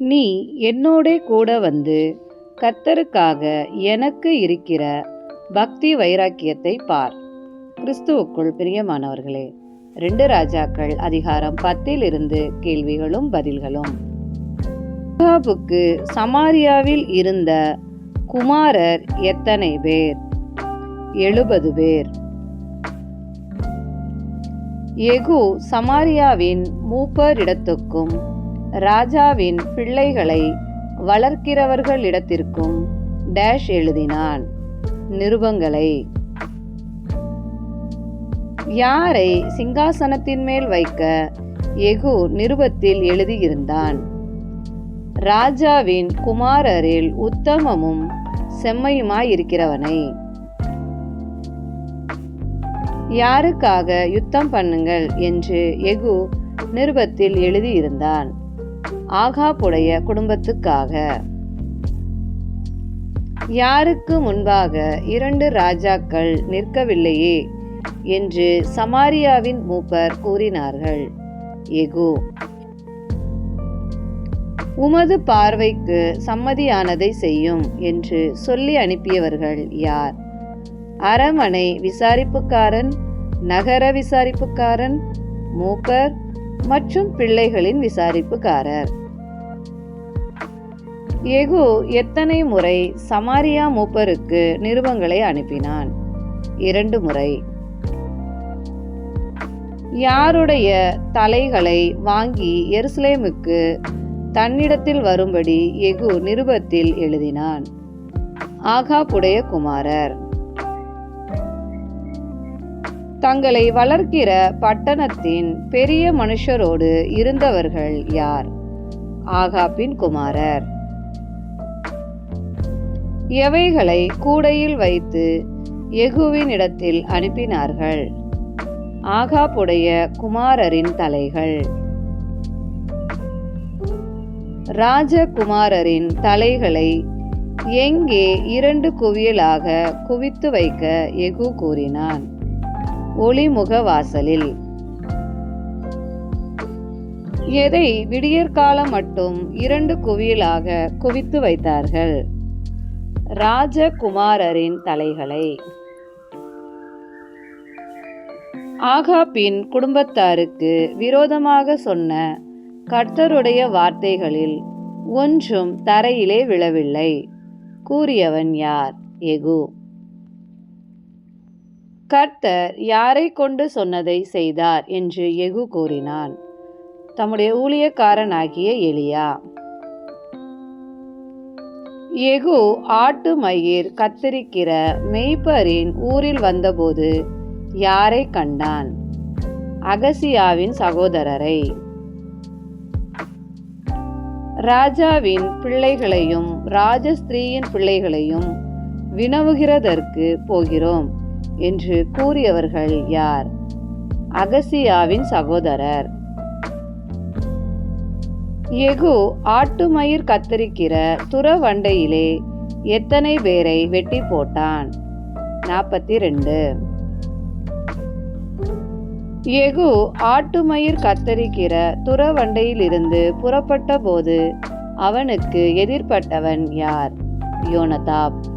நீ என்னோடே கூட வந்து கர்த்தருக்காக எனக்கு இருக்கிற பக்தி வைராக்கியத்தை பார். கிறிஸ்துவுக்குள் பிரியமானவர்களே ரெண்டு ராஜாக்கள் அதிகாரம் பத்தில் இருந்து கேள்விகளும் பதில்களும். அகாபுக்கு சமாரியாவில் இருந்த குமாரர் எத்தனை பேர்? எழுபது பேர். எகு சமாரியாவின் மூப்பரிடத்துக்கும் ராஜாவின் பிள்ளைகளை வளர்க்கிறவர்களிடத்திற்கும் டேஷ் எழுதினான். நிருபங்களை யாரை சிங்காசனத்தின் மேல் வைக்க எகு நிருபத்தில் எழுதியிருந்தான்? ராஜாவின் குமாரரில் உத்தமமும் செம்மையுமாயிருக்கிறவனை. யாருக்காக யுத்தம் பண்ணுங்கள்? என்று எகு நிருபத்தில் எழுதியிருந்தான். ஆகாப்புடைய குடும்பத்துக்காக. யாருக்கு முன்பாக இரண்டு ராஜாக்கள் நிற்கவில்லையே என்று சமாரியாவின் மூப்பர் கூறினார்கள். எகு உமது பார்வைக்கு சம்மதியானதை செய்யும் என்று சொல்லி அனுப்பியவர்கள் யார்? அரமனை விசாரிப்புக்காரன் நகர விசாரிப்புக்காரன் மூப்பர் மற்றும் பிள்ளைகளின் விசாரிப்புக்காரர். எகு எத்தனை முறை சமாரியா மூப்பருக்கு நிருபங்களை அனுப்பினான்? இரண்டு முறை. யாருடைய தலைகளை வாங்கி எருசலேமுக்கு தன்னிடத்தில் வரும்படி எகு நிருபத்தில் எழுதினான். ஆகாப்புடைய குமாரர். தங்களை வளர்க்கிற பட்டணத்தின் பெரிய மனுஷரோடு இருந்தவர்கள் யார்? ஆகாப்பின் குமாரர். எவைகளை கூடையில் வைத்து எகுவின் இடத்தில் அனுப்பினார்கள்? ஆகாப்புடைய குமாரரின் தலைகள். ராஜகுமாரரின் தலைகளை எங்கே இரண்டு குவியலாக குவித்து வைக்க எகு கூறினான். ஒளிமுக வாசலில் எதை விடியற்காலம் மட்டும் இரண்டு குவியலாக குவித்து வைத்தார்கள்? ராஜகுமாரரின் தலைகளை. ஆகாப்பின் குடும்பத்தாருக்கு விரோதமாக சொன்ன கர்த்தருடைய வார்த்தைகளில் ஒன்றும் தரையிலே விழவில்லை. கூறியவன் யார்? எகு. கர்த்தர் யாரை கொண்டு சொன்னதை செய்தார் என்று எகு கூறினான். தம்முடைய ஊழியக்காரனாகிய எலியா. எகு ஆட்டு மயிர் கத்தரிக்கிற மெய்ப்பரின் ஊரில் வந்தபோது யாரை கண்டான்? அகசியாவின் சகோதரரை. ராஜாவின் பிள்ளைகளையும் ராஜஸ்திரீயின் பிள்ளைகளையும் வினவுகிறதற்கு போகிறோம். என்று கூறியவர்கள் யார்? அகசியாவின் சகோதரர். எகு ஆட்டுமயிர் கத்தரிக்கிற துறவண்டையிலே எத்தனை பேரை வெட்டி போட்டான்? நாற்பத்தி ரெண்டு எகு ஆட்டுமயிர் கத்தரிக்கிற துறவண்டையிலிருந்து புறப்பட்ட போது அவனுக்கு எதிர்ப்பட்டவன் யார்? யோனதாப்.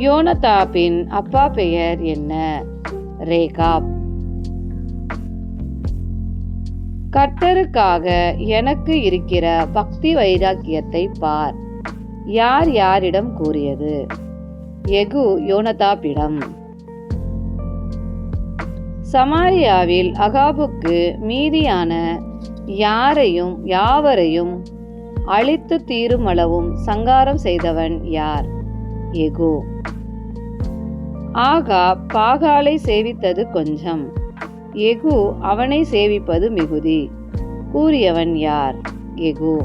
யோனதாபின் அப்பா பெயர் என்ன? ரேகாப். கர்த்தருக்காக எனக்கு இருக்கிற பக்தி வைராக்கியத்தை பார். யார் யாரிடம் கூறியது? எகு யோனதாப்பிடம் சமாரியாவில் அகாபுக்கு மீதியான யாரையும் யாவரையும் அழித்து தீருமளவும் சங்காரம் செய்தவன் யார்? எகு ஆகா பாகாலை சேவித்தது கொஞ்சம். எகு அவனை சேவிப்பது மிகுதி. கூறியவன் யார்? எகு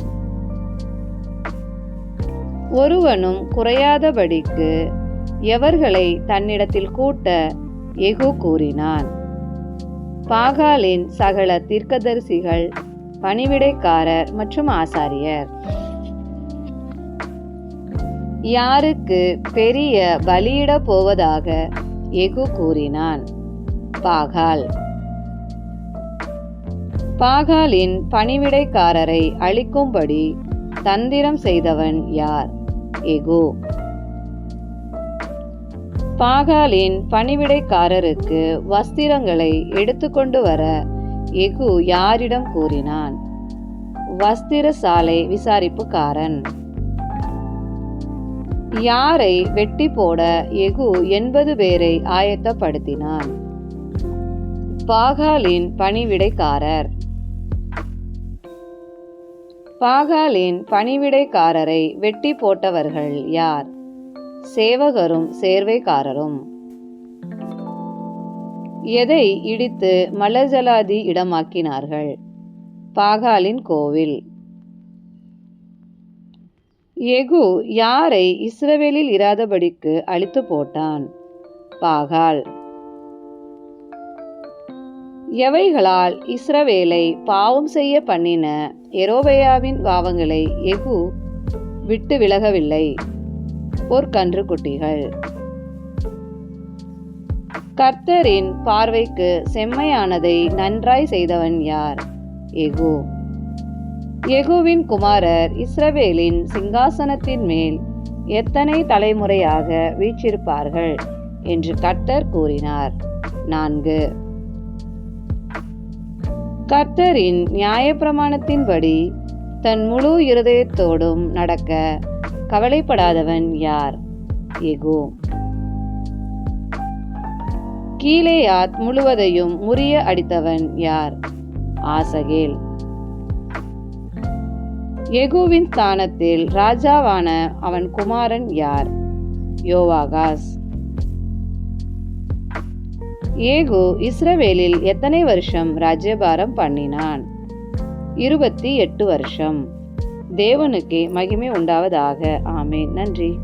ஒருவனும் குறையாதபடிக்கு எவர்களை தன்னிடத்தில் கூட்ட எகு கூறினான். பாகாலின் சகல தீர்க்கதரிசிகள் பணிவிடைக்காரர் மற்றும் ஆசாரியர். யாருக்கு பெரிய பலியிட போவதாக எகு கூறினான். பாகால். பாகாலின் பணிவிடைக்காரரை அழிக்கும்படி தந்திரம் செய்தவன் யார்? எகு பாகாலின் பணிவிடைக்காரருக்கு வஸ்திரங்களை எடுத்துக்கொண்டு வர எகு யாரிடம் கூறினான்? வஸ்திர சாலை விசாரிப்புக்காரன். யாரை வெட்டி போட எகு எண்பது பேரை ஆயத்தப்படுத்தினான். பாகாலின் பணிவிடைக்காரர். பாகாலின் பணிவிடைக்காரரை வெட்டி போட்டவர்கள் யார்? சேவகரும் சேர்வைக்காரரும். எதை இடித்து மலஜலாதி இடமாக்கினார்கள்? பாகாலின் கோவில். எகு யாரை இஸ்ரவேலில் இராதபடிக்கு அழித்து போட்டான்? பாகால். எவைகளால் இஸ்ரவேலை பாவம் செய்ய பண்ணின எரோபயாவின் பாவங்களை எகு விட்டு விலகவில்லை? பொற்கன்று குட்டிகள். கர்த்தரின் பார்வைக்கு செம்மையானதை நன்றாய் செய்தவன் யார்? எகு எகுவின் குமாரர் இஸ்ரவேலின் சிங்காசனத்தின் மேல் எத்தனை தலைமுறையாக வீற்றிருப்பார்கள்? என்று கர்த்தர் கூறினார். நான்கு. கர்த்தரின் நியாயப்பிரமாணத்தின்படி தன் முழு இருதயத்தோடும் நடக்க கவலைப்படாதவன் யார்? எகு கீழேயாத் முழுவதையும் முறிய அடித்தவன் யார்? ஆசகேல். எகுவின் ஸ்தானத்தில் ராஜாவான அவன் குமாரன் யார்? யோவாகாஸ். ஏகு இஸ்ரவேலில் எத்தனை வருஷம் ராஜ்யபாரம் பண்ணினான்? இருபத்தி எட்டு வருஷம். தேவனுக்கே மகிமை உண்டாவதாக. ஆமே நன்றி.